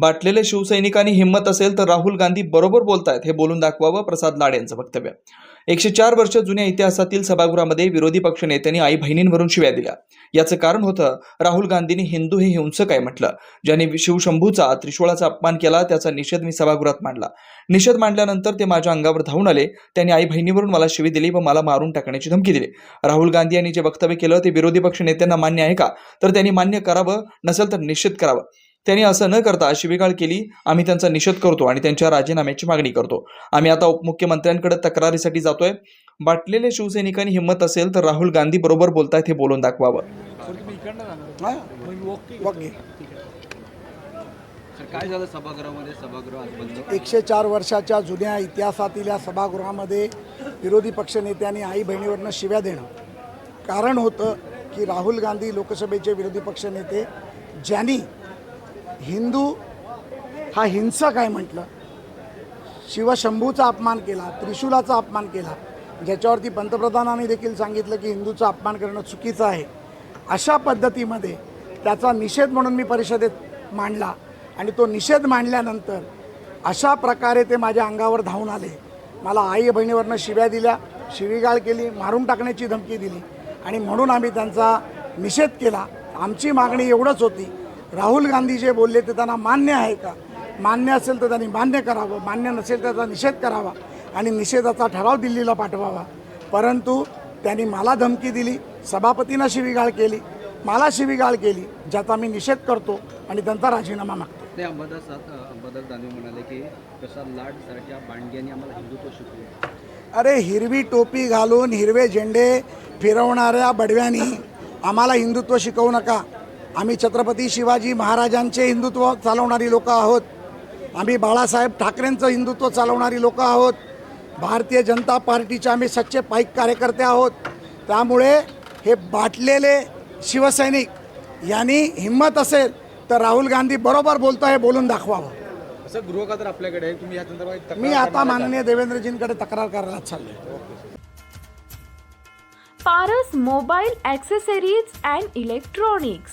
बाटलेले शिवसैनिकांनी हिंमत असेल तर राहुल गांधी बरोबर बोलतायत हे बोलून दाखवावं प्रसाद लाड यांचं वक्तव्य. एकशे चार वर्ष जुन्या इतिहासातील सभागृहामध्ये विरोधी पक्ष नेत्यांनी आई बहिणींवरून शिव्या दिल्या. याचं कारण होतं राहुल गांधींनी हिंदू हे हिंसक आहे म्हटलं. ज्यांनी शिवशंभूचा त्रिशूळाचा अपमान केला त्याचा निषेध मी सभागृहात मांडला. निषेध मांडल्यानंतर ते माझ्या अंगावर धावून आले. त्यांनी आई बहिणीवरून मला शिवी दिली व मला मारून टाकण्याची धमकी दिली. राहुल गांधी यांनी जे वक्तव्य केलं ते विरोधी पक्ष नेत्यांना मान्य आहे का? तर त्यांनी मान्य करावं नसेल तर निषेध करावं. त्यांनी असं न करता शिवीगाळ केली. आम्ही त्यांचा निषेध करतो आणि त्यांच्या राजीनाम्याची मागणी करतो. आम्ही आता उपमुख्यमंत्र्यांकडे तक्रारीसाठी जातोय. बाटलेल्या शिवसैनिकांनी हिंमत असेल तर राहुल गांधी बरोबर बोलतायत हे बोलून दाखवावं. काय झालं सभागृहामध्ये? सभागृह आज बंद. एकशे चार वर्षाच्या जुन्या इतिहासातील या सभागृहामध्ये विरोधी पक्षनेत्यांनी आई बहिणीवरनं शिव्या देणं. कारण होतं की राहुल गांधी लोकसभेचे विरोधी पक्षनेते ज्यांनी हिंदू हा हिंसक आहे म्हटलं? शिवशंभूचा अपमान केला त्रिशूलाचा अपमान केला ज्याच्यावरती पंतप्रधानांनी देखील सांगितलं की हिंदूचा अपमान करणं चुकीचं आहे. अशा पद्धतीमध्ये त्याचा निषेध म्हणून मी परिषदेत मांडला आणि तो निषेध मांडल्यानंतर अशा प्रकारे ते माझ्या अंगावर धावून आले. मला आई बहिणीवरनं शिव्या दिल्या शिवीगाळ केली मारून टाकण्याची धमकी दिली आणि म्हणून आम्ही त्यांचा निषेध केला. आमची मागणी एवढंच होती राहुल गांधी जे बोलले ते त्यांना मान्य आहे का? मान्य असेल तर त्यांनी मान्य करावं. मान्य नसेल तर त्याचा निषेध करावा. आणि निषेधाचा ठराव दिल्लीला पाठवावा. परंतु त्यांनी मला धमकी दिली सभापतींना शिवीगाळ केली मला शिवीगाळ केली ज्याचा मी निषेध करतो आणि त्यांचा राजीनामा मागतो. ते अंबादास अंबादास दानवे म्हणाले की प्रसाद लाड सारख्या बांडग्यांनी आम्हाला हिंदुत्व शिकवले. अरे हिरवी टोपी घालून हिरवे झेंडे फिरवणाऱ्या बडव्यांनी आम्हाला हिंदुत्व शिकवू नका. आम्ही छत्रपती शिवाजी महाराजांचे हिंदुत्व चालवणारी लोक आहोत. आम्ही बाळासाहेब ठाकरेंचं हिंदुत्व चालवणारी लोक आहोत. भारतीय जनता पार्टीचे आम्ही सच्चे पाईक कार्यकर्ते आहोत. त्यामुळे हे बाटलेले शिवसैनिक यांनी हिंमत असेल तर राहुल गांधी बरोबर बोलतो हे बोलून दाखवावं. असं गृहखातर आपल्याकडे आहे. तुम्ही या संदर्भात मी आता माननीय देवेंद्रजींकडे तक्रार करायला चाललोय. Paras mobile accessories and electronics.